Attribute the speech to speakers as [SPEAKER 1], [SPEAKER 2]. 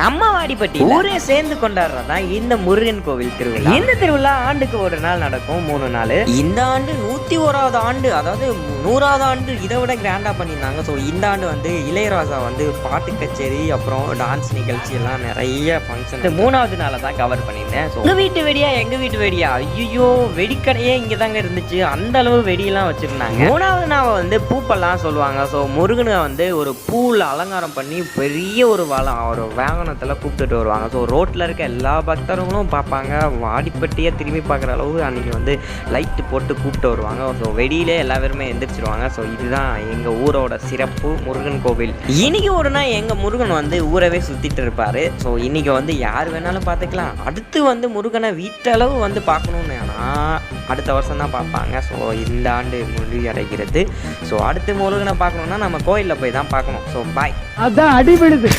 [SPEAKER 1] நம்ம வாடிப்பட்டி ஊரே சேர்ந்து கொண்டாடுறதா இந்த முருகன் கோவில் திருவிழா? இந்த திருவிழா ஆண்டுக்கு ஒரு நாள் நடக்கும் மூணு நாள். இந்த ஆண்டு நூத்தி ஓராவது ஆண்டு அதாவது நூறாவது ஆண்டு இதை விட கிராண்டா பண்ணியிருந்தாங்க. ஸோ இந்த ஆண்டு வந்து இளையராஜா வந்து பாட்டு கச்சேரி அப்புறம் டான்ஸ் நிகழ்ச்சி எல்லாம் நிறைய ஃபங்க்ஷன் மூணாவது நாளை தான் கவர் பண்ணியிருந்தேன். ஸோ உங்க வீட்டு வெடியா? எங்க வீட்டு வெடியா? ஐயோ வெடிக்கடையே இங்கே தாங்க இருந்துச்சு. அந்த அளவு வெடியெல்லாம் வச்சிருந்தாங்க. மூணாவது நாள் வந்து பூப்பெல்லாம் சொல்லுவாங்க. ஸோ முருகனை வந்து ஒரு பூவில் அலங்காரம் பண்ணி பெரிய ஒரு வளம் ஒரு வாகனத்தில் கூப்பிட்டுட்டு வருவாங்க. ஸோ ரோட்டில் இருக்க எல்லா பக்தர்களும் பார்ப்பாங்க. வாடிப்பட்டியே திரும்பி பார்க்குற அளவு அன்றைக்கி வந்து லைட்டு போட்டு கூப்பிட்டு வருவாங்க. ஸோ வெளியிலே எல்லா பேருமே எந்திரிச்சிருவாங்க. ஸோ இதுதான் எங்கள் ஊரோட சிறப்பு முருகன் கோவில். இன்றைக்கி ஒரு நாள் எங்கள் முருகன் வந்து ஊரவே சுற்றிட்டு இருப்பார். ஸோ இன்றைக்கி வந்து யார் வேணாலும் பார்த்துக்கலாம். அடுத்து வந்து முருகனை வீட்டளவு வந்து பார்க்கணுன்னு ஆனால் அடுத்த வருஷம் தான் பார்ப்பாங்க. ஸோ இந்த ஆண்டு முடிவடைகிறது. ஸோ அடுத்து முருகனை பார்க்கணுன்னா நம்ம கோயிலில் போய் தான் பார்க்கணும். ஸோ பாய்
[SPEAKER 2] அதான் அடிபடுது.